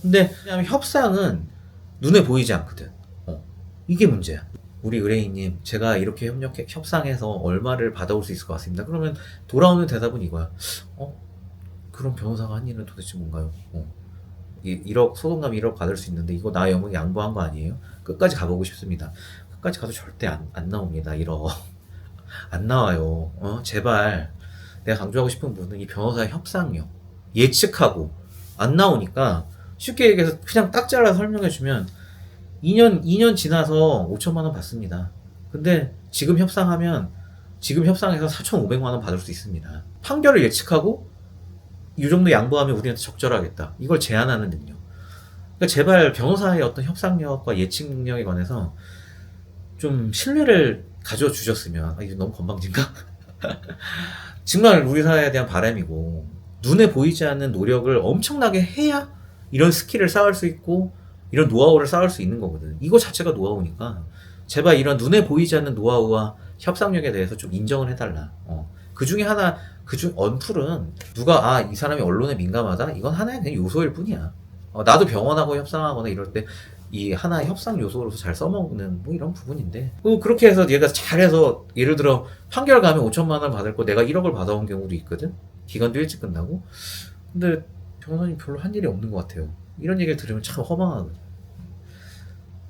근데 왜냐면 협상은 눈에 보이지 않거든. 어, 이게 문제야. 우리 의뢰인님, 제가 이렇게 협력 협상해서 얼마를 받아올 수 있을 것 같습니다. 그러면 돌아오는 대답은 이거야. 어, 그럼 변호사가 한 일은 도대체 뭔가요? 어, 이 1억 소송감 1억 받을 수 있는데 이거 나 영역 양보한 거 아니에요? 끝까지 가보고 싶습니다. 끝까지 가도 절대 안, 안 나옵니다. 1억 안 나와요. 어, 제발 내가 강조하고 싶은 부분은 이 변호사의 협상력 예측하고 안 나오니까 쉽게 얘기해서 그냥 딱 잘라 설명해주면 2년 2년 지나서 5천만 원 받습니다. 근데 지금 협상하면 지금 협상해서 4,500만 원 받을 수 있습니다. 판결을 예측하고 이 정도 양보하면 우리한테 적절하겠다. 이걸 제안하는 능력. 그러니까 제발 변호사의 어떤 협상력과 예측 능력에 관해서 좀 신뢰를 가져 주셨으면 아, 이거 너무 건방진가? 정말 우리 사회에 대한 바람이고 눈에 보이지 않는 노력을 엄청나게 해야 이런 스킬을 쌓을 수 있고 이런 노하우를 쌓을 수 있는 거거든. 이거 자체가 노하우니까 제발 이런 눈에 보이지 않는 노하우와 협상력에 대해서 좀 인정을 해달라. 어. 그 중에 하나, 그중 언툴은 누가 아 이 사람이 언론에 민감하다 이건 하나의 그냥 요소일 뿐이야. 어, 나도 병원하고 협상하거나 이럴 때 이 하나의 협상 요소로서 잘 써먹는 뭐 이런 부분인데 그 그렇게 해서 얘가 잘해서 예를 들어 판결 가면 5천만 원 받을 거 내가 1억을 받아온 경우도 있거든 기간도 일찍 끝나고 근데 변호사님 별로 한 일이 없는 것 같아요. 이런 얘기를 들으면 참 허망하거든